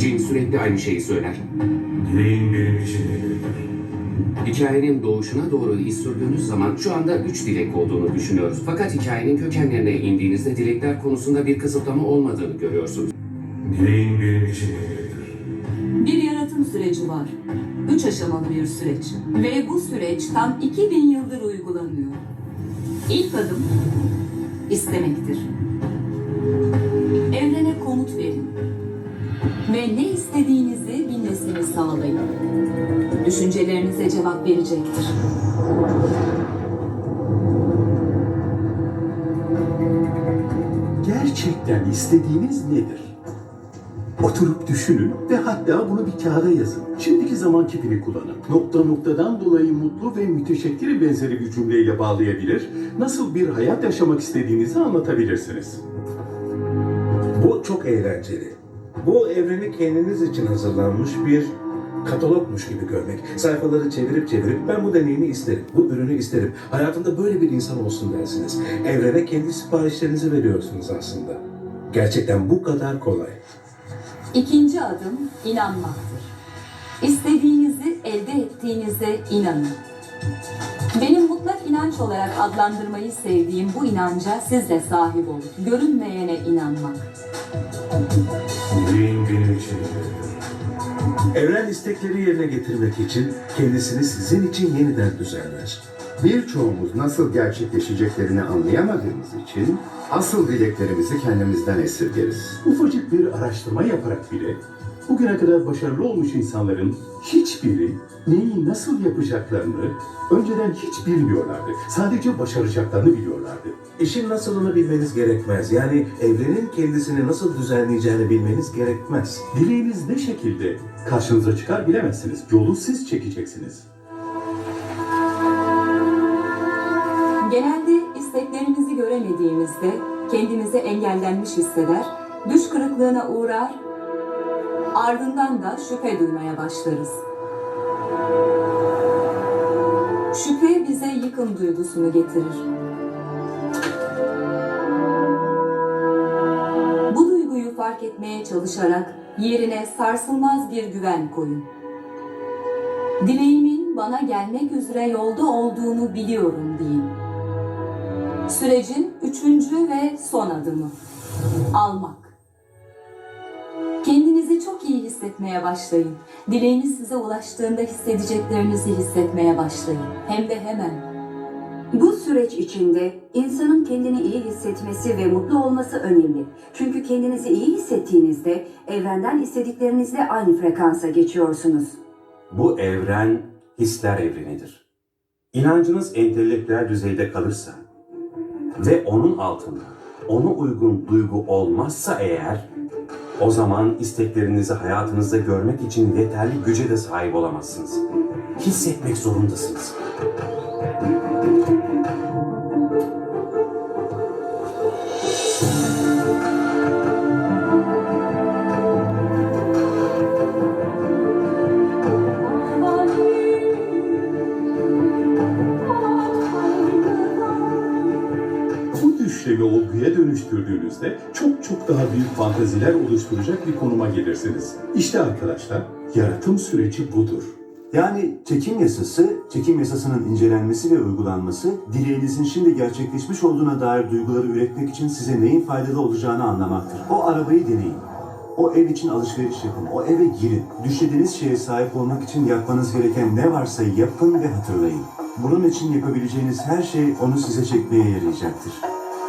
Jin sürekli aynı şeyi söyler. Dileğin benim için? Hikayenin doğuşuna doğru iz sürdüğünüz zaman şu anda üç dilek olduğunu düşünüyoruz. Fakat hikayenin kökenlerine indiğinizde dilekler konusunda bir kısıtlama olmadığını görüyorsunuz. Dileğin benim için? Bir yaratım süreci var. Üç aşamalı bir süreç. Ve bu süreç tam 2000 yıldır uygulanıyor. İlk adım istemektir. Evrene komut verin. Ve ne istediğinizi bilmesini sağlayın. Düşüncelerinize cevap verecektir. Gerçekten istediğiniz nedir? Oturup düşünün ve hatta bunu bir kağıda yazın. Şimdiki zaman kipini kullanın. Nokta noktadan dolayı mutlu ve müteşekkir benzeri bir cümleyle bağlayabilir, nasıl bir hayat yaşamak istediğinizi anlatabilirsiniz. Bu çok eğlenceli. Bu evreni kendiniz için hazırlanmış bir katalogmuş gibi görmek. Sayfaları çevirip çevirip ben bu deneyimi isterim, bu ürünü isterim. Hayatımda böyle bir insan olsun dersiniz. Evrene kendi siparişlerinizi veriyorsunuz aslında. Gerçekten bu kadar kolay. İkinci adım inanmaktır. İstediğinizi elde ettiğinize inanın. Benim mutlak inanç olarak adlandırmayı sevdiğim bu inanca siz de sahip olun. Görünmeyene inanmak. Dileğin benim için? Evren istekleri yerine getirmek için kendisini sizin için yeniden düzenler. Birçoğumuz nasıl gerçekleşeceklerini anlayamadığımız için asıl dileklerimizi kendimizden esirgeriz. Ufacık bir araştırma yaparak bile bugüne kadar başarılı olmuş insanların hiçbiri neyi nasıl yapacaklarını önceden hiç bilmiyorlardı. Sadece başaracaklarını biliyorlardı. İşin nasılını bilmeniz gerekmez. Yani evrenin kendisini nasıl düzenleyeceğini bilmeniz gerekmez. Dileğiniz ne şekilde karşınıza çıkar bilemezsiniz. Yolu siz çekeceksiniz. Genelde isteklerimizi göremediğimizde kendimizi engellenmiş hisseder, düş kırıklığına uğrar, ardından da şüphe duymaya başlarız. Şüphe bize yıkım duygusunu getirir. Bu duyguyu fark etmeye çalışarak yerine sarsılmaz bir güven koyun. Dileğimin bana gelmek üzere yolda olduğunu biliyorum deyin. Sürecin üçüncü ve son adımı. Almak. Kendinizi çok iyi hissetmeye başlayın. Dileğiniz size ulaştığında hissedeceklerinizi hissetmeye başlayın. Hem de hemen. Bu süreç içinde insanın kendini iyi hissetmesi ve mutlu olması önemli. Çünkü kendinizi iyi hissettiğinizde evrenden istediklerinizle aynı frekansa geçiyorsunuz. Bu evren hisler evrenidir. İnancınız entelektüel düzeyde kalırsa ve onun altında ona uygun duygu olmazsa eğer o zaman isteklerinizi hayatınızda görmek için yeterli güce de sahip olamazsınız. Hissetmek zorundasınız. Bu düşlemi olguya dönüştürdüğünüzde çok çok daha büyük fantaziler oluşturacak bir konuma gelirsiniz. İşte arkadaşlar, yaratım süreci budur. Yani çekim yasası, çekim yasasının incelenmesi ve uygulanması, dileğinizin şimdi gerçekleşmiş olduğuna dair duyguları üretmek için size neyin faydalı olacağını anlamaktır. O arabayı deneyin. O ev için alışveriş yapın. O eve girin. Düşlediğiniz şeye sahip olmak için yapmanız gereken ne varsa yapın ve hatırlayın. Bunun için yapabileceğiniz her şey onu size çekmeye yarayacaktır.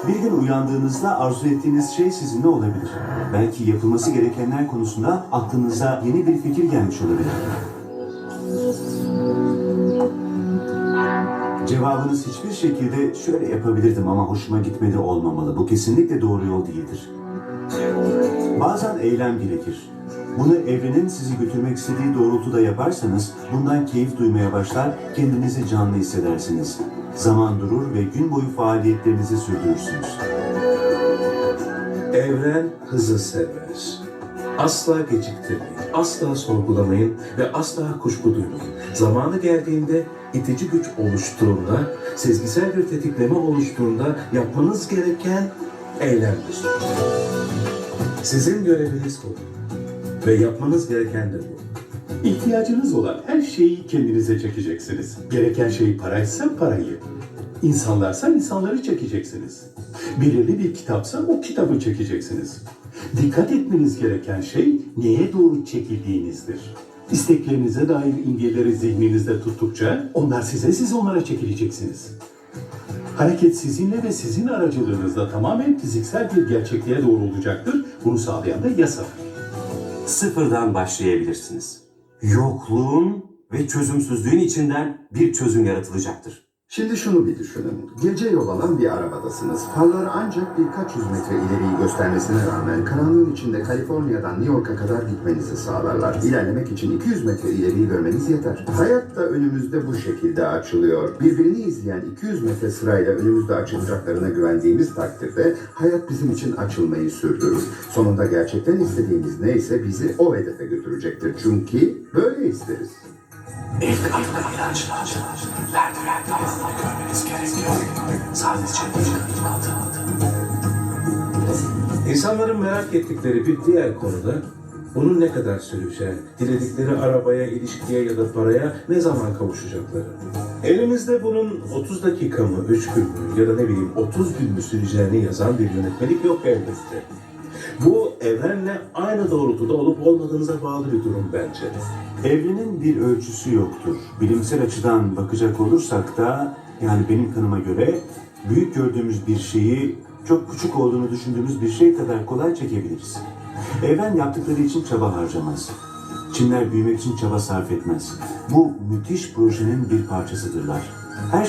Bir gün uyandığınızda arzu ettiğiniz şey sizin ne olabilir? Belki yapılması gerekenler konusunda aklınıza yeni bir fikir gelmiş olabilir. Cevabınız hiçbir şekilde şöyle yapabilirdim ama hoşuma gitmedi olmamalı. Bu kesinlikle doğru yol değildir. Bazen eylem gerekir. Bunu evrenin sizi götürmek istediği doğrultuda yaparsanız bundan keyif duymaya başlar, kendinizi canlı hissedersiniz. Zaman durur ve gün boyu faaliyetlerinizi sürdürürsünüz. Evren hızı sever. Asla geciktirmeyin, asla sorgulamayın ve asla kuşku duymayın. Zamanı geldiğinde, itici güç oluştuğunda, sezgisel bir tetikleme oluştuğunda yapmanız gereken eylemdir. Sizin göreviniz bu. Ve yapmanız gereken de bu. İhtiyacınız olan her şeyi kendinize çekeceksiniz. Gereken şey paraysa parayı. İnsanlarsa insanları çekeceksiniz. Belirli bir kitapsa o kitabı çekeceksiniz. Dikkat etmeniz gereken şey neye doğru çekildiğinizdir. İsteklerinize dair imgeleri zihninizde tuttukça onlar size, siz onlara çekileceksiniz. Hareket sizinle ve sizin aracılığınızda tamamen fiziksel bir gerçekliğe doğru olacaktır. Bunu sağlayan da yasadır. Sıfırdan başlayabilirsiniz. Yokluğun ve çözümsüzlüğün içinden bir çözüm yaratılacaktır. Şimdi şunu bir düşünün. Gece yol alan bir arabadasınız. Farlar ancak birkaç yüz metre ileriyi göstermesine rağmen karanlığın içinde Kaliforniya'dan New York'a kadar gitmenizi sağlarlar. İlerlemek için 200 metre ileriyi görmeniz yeter. Hayat da önümüzde bu şekilde açılıyor. Birbirini izleyen 200 metre sırayla önümüzde açılacaklarına güvendiğimiz takdirde hayat bizim için açılmayı sürdürür. Sonunda gerçekten istediğimiz neyse bizi o hedefe götürecektir. Çünkü böyle isteriz. İnsanların merak ettikleri bir diğer konuda bunun ne kadar süreceği, diledikleri arabaya, ilişkiye ya da paraya ne zaman kavuşacakları. Elimizde bunun 30 dakika mı, 3 gün mü ya da ne bileyim 30 gün mü süreceğini yazan bir yönetmelik yok elbette. Bu evrenle aynı doğrultuda olup olmadığınıza bağlı bir durum bence. Evrenin bir ölçüsü yoktur. Bilimsel açıdan bakacak olursak da yani benim kanıma göre büyük gördüğümüz bir şeyi çok küçük olduğunu düşündüğümüz bir şey kadar kolay çekebiliriz. Evren yaptıkları için çaba harcamaz. Çimler büyümek için çaba sarf etmez. Bu müthiş projenin bir parçasıdırlar. Her